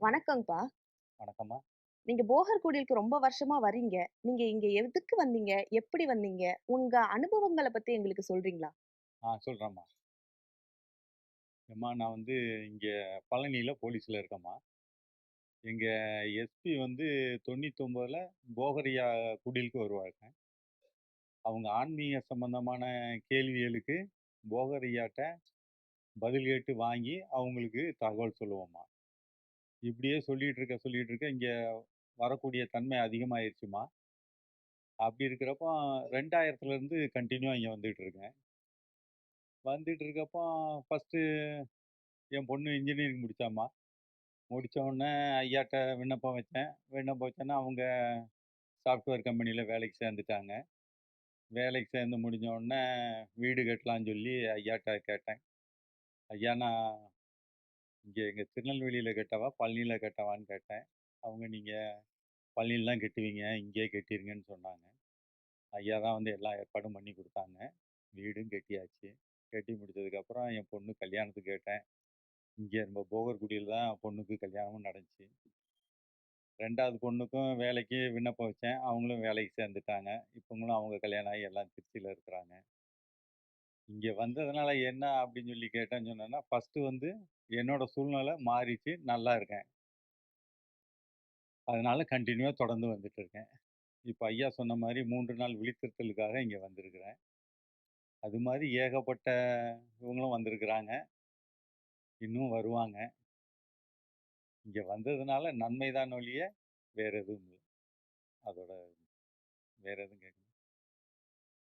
வணக்கங்ப்பா. வணக்கம்மா. நீங்க போகர் குடிலுக்கு ரொம்ப வருஷமா வரீங்க. நீங்க இங்க எதுக்கு வந்தீங்க? எப்படி வந்தீங்க? உங்க அனுபவங்கள பத்தி எங்களுக்கு சொல்றீங்களா? ஆ சொல்றேம்மா. எம்மா நான் வந்து இங்க பழனியில போலீஸ்ல இருக்கேம்மா. எங்க எஸ்பி வந்து 99ல போகரியா குடிலுக்கு வருவாங்க. அவங்க ஆன்மீக சம்பந்தமான கேள்விகளுக்கு போகரியாட்ட பதில் கேட்டு வாங்கி அவங்களுக்கு தகவல் சொல்லுவோம்மா. இப்படியே சொல்லிட்டு இருக்க, சொல்லிட்டு இருக்க இங்க வரக்கூடிய தன்மை அதிகமாயிருச்சும்மா. அப்படி இருக்கிறப்போ 2000த்துலேருந்து கன்டினியூவா இங்க வந்துட்டு இருக்கேன். வந்துட்டு இருக்கப்போ ஃபர்ஸ்ட்டு என் பொண்ணு இன்ஜினியரிங் முடிச்சாம்மா. முடிச்ச உடனே ஐயாட்ட விண்ணப்பம் வச்சேன். விண்ணப்பம் வச்சோன்னே அவங்க சாஃப்ட்வேர் கம்பெனியில வேலைக்கு சேர்ந்துட்டாங்க. வேலைக்கு சேர்ந்து முடிஞ்ச உடனே வீடு கட்டலான்னு சொல்லி ஐயாட்ட கேட்டேன். ஐயா நான் இங்கே இங்கே திருநெல்வேலியில் கட்டவா? பழனியில் கட்டவான்னு கேட்டேன். அவங்க நீங்கள் பழனியில கட்டுவீங்க. இங்கேயே கட்டிருங்கன்னு சொன்னாங்க. ஐயா தான் வந்து எல்லா ஏற்பாடும் பண்ணி கொடுத்தாங்க வீடும் கட்டியாச்சு. கட்டி முடித்ததுக்கப்புறம் என் பொண்ணு கல்யாணத்துக்கு கேட்டேன். இங்கே நம்ம போகர்குடியில் தான் பொண்ணுக்கு கல்யாணமும் நடந்துச்சு. ரெண்டாவது பொண்ணுக்கும் வேலைக்கு விண்ணப்பம் வச்சேன். அவங்களும் வேலைக்கு சேர்ந்துட்டாங்க. இப்போங்களும் அவங்க கல்யாணம் ஆகி எல்லாம் திருச்சியில் இருக்கிறாங்க. இங்க வந்ததுனால என்ன அப்படின்னு சொல்லி கேட்டேன்னு சொன்னேன்னா, ஃபர்ஸ்ட்டு வந்து என்னோட சூழ்நிலை மாறிச்சு. நல்லா இருக்கேன். அதனால கண்டினியூவாக தொடர்ந்து வந்துட்டு இருக்கேன். இப்ப ஐயா சொன்ன மாரி 3 நாள் விழித்திருத்தலுக்காக இங்க வந்திருக்கிறேன். அது மாரி ஏகப்பட்ட இவங்களும் வந்திருக்கிறாங்க. இன்னும் வருவாங்க. இங்க வந்ததுனால நன்மை தான் ஒழிய வேற எதுவும் இல்ல. அதோட வேற எதுவும் கேட்கல